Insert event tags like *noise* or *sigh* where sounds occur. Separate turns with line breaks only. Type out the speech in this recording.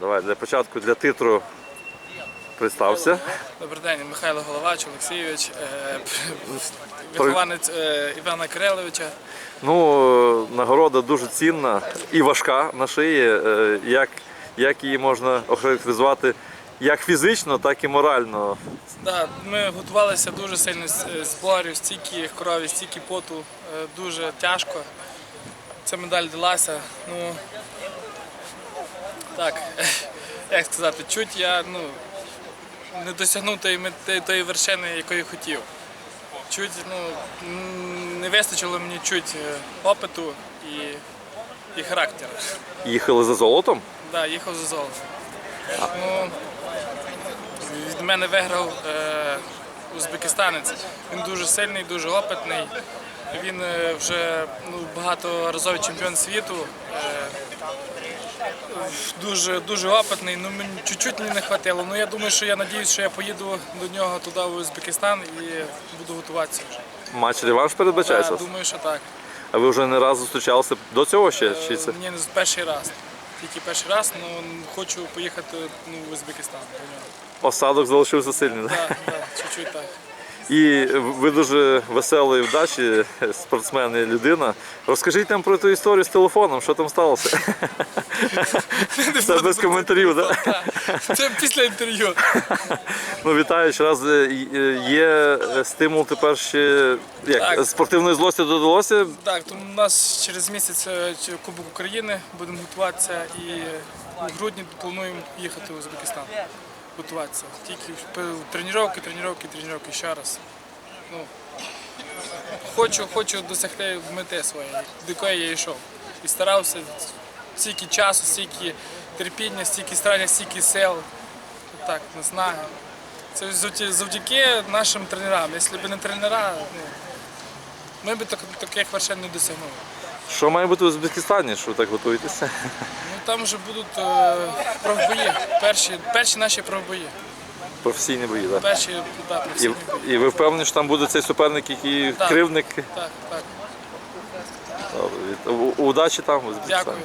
Давай для початку для титру представся.
Добрий день, Михайло Головач, Олексійович, е, вихованець е, Івана Кириловича.
Ну, нагорода дуже цінна і важка на шиї. Е, Як, як її можна охарактеризувати як фізично, так і морально.
Да, ми готувалися дуже сильно з з зборів, стільки крові, стільки поту, е, дуже тяжко. Ця медаль далася. Ну, так, *laughs* як сказати, чуть я ну, не досягнув тої, тої вершини, якої хотів. Чуть ну, не вистачило мені чуть е, опиту і, і характеру.
Їхали за золотом.
Да, їхав за золото. Ну, від мене виграв е, узбекистанець. Він дуже сильний, дуже опитний. Він е, вже ну, багаторазовий чемпіон світу. Е, дуже, дуже опитний. Ну, мені чуть-чуть мені не хватило. Ну, я думаю, що я надіюсь, що я поїду до нього туди в Узбекистан і буду готуватися вже.
Матч реванш передбачається.
Да, думаю, що так.
А ви вже не раз зустрічалися до цього ще? Чи це?
Е, Ні, не перший раз. Тільки перший раз, але хочу поїхати ну, в Узбекистан до нього.
Осадок залишився сильний. да?
Так, так, чуть-чуть так.
І ви дуже веселий вдачі, спортсмен і людина. Розкажіть нам про ту історію з телефоном, що там сталося. Це без коментарів, так? *laughs*
Це після інтерв'ю. *laughs*
Ну, вітаю ще раз. Е, Є стимул тепер ще як, спортивної злості додалося.
Так, тому у нас через місяць е, Кубок України будемо готуватися і у грудні плануємо їхати в Узбекистан. Готуватися. Тільки тренування, тренування, тренування ще раз. Ну, хочу, хочу досягти мети своєї, до якої я йшов. І старався стільки часу, стільки терпіння, стільки старання, стільки сил. Так, наснаги. Це завдяки нашим тренерам. Якщо б не тренера, ну, ми б таких вершин не досягнули.
Що має бути в Узбекистані, що ви так готуєтеся?
Ну там вже будуть е, правбої, перші, перші наші правбої.
Професійні бої, так?
Перші да,
І,
професійні бої.
і ви впевнені, що там буде цей суперник, який
Так.
кривник?
Так, так.
Добре. Удачі там в Узбекистані.
Дякую.